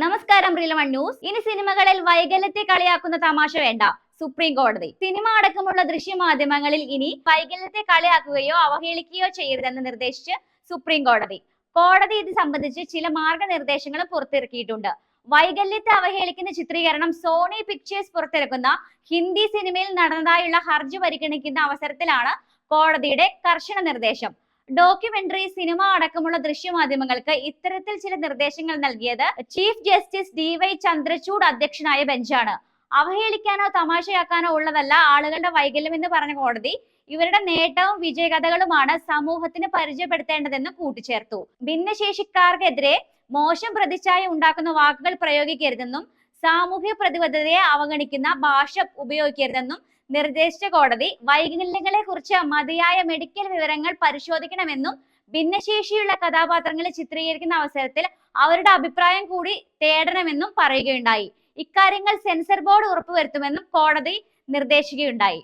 നമസ്കാരം റിലവൺ ന്യൂസ്. ഇനി സിനിമകളിൽ വൈകല്യത്തെ കളിയാക്കുന്ന തമാശ വേണ്ട. സുപ്രീം കോടതി. സിനിമ അടക്കമുള്ള ദൃശ്യ മാധ്യമങ്ങളിൽ ഇനി വൈകല്യത്തെ കളിയാക്കുകയോ അവഹേളിക്കുകയോ ചെയ്യരുതെന്ന് നിർദ്ദേശിച്ച് സുപ്രീം കോടതി. കോടതി ഇത് സംബന്ധിച്ച് ചില മാർഗനിർദ്ദേശങ്ങളും പുറത്തിറക്കിയിട്ടുണ്ട്. വൈകല്യത്തെ അവഹേളിക്കുന്ന ചിത്രീകരണം സോണി പിക്ചേഴ്സ് പുറത്തിറക്കുന്ന ഹിന്ദി സിനിമയിൽ നടന്നതായുള്ള ഹർജി പരിഗണിക്കുന്ന അവസരത്തിലാണ് കോടതിയുടെ കർശന നിർദ്ദേശം. ഡോക്യുമെന്ററി സിനിമ അടക്കമുള്ള ദൃശ്യമാധ്യമങ്ങൾക്ക് ഇത്തരത്തിൽ ചില നിർദ്ദേശങ്ങൾ നൽകിയത് chief justice D Y Chandrachud അധ്യക്ഷനായ ബെഞ്ചാണ്. അവഹേളിക്കാനോ തമാശയാക്കാനോ ഉള്ളതല്ല ആളുകളുടെ വൈകല്യം എന്ന് പറഞ്ഞ കോടതി ഇവരുടെ നേട്ടവും വിജയകഥകളുമാണ് സമൂഹത്തിന് പരിചയപ്പെടുത്തേണ്ടതെന്ന് കൂട്ടിച്ചേർത്തു. ഭിന്നശേഷിക്കാർക്കെതിരെ മോശം പ്രതിച്ഛായ ഉണ്ടാക്കുന്ന വാക്കുകൾ പ്രയോഗിക്കരുതെന്നും സാമൂഹ്യ പ്രതിബദ്ധതയെ അവഗണിക്കുന്ന ഭാഷ ഉപയോഗിക്കരുതെന്നും നിർദ്ദേശിച്ച കോടതി വൈകല്യങ്ങളെ കുറിച്ച് മതിയായ മെഡിക്കൽ വിവരങ്ങൾ പരിശോധിക്കണമെന്നും ഭിന്നശേഷിയുള്ള കഥാപാത്രങ്ങളെ ചിത്രീകരിക്കുന്ന അവസരത്തിൽ അവരുടെ അഭിപ്രായം കൂടി തേടണമെന്നും പറയുകയുണ്ടായി. ഇക്കാര്യങ്ങൾ സെൻസർ ബോർഡ് ഉറപ്പുവരുത്തുമെന്നും കോടതി നിർദ്ദേശിക്കുകയുണ്ടായി.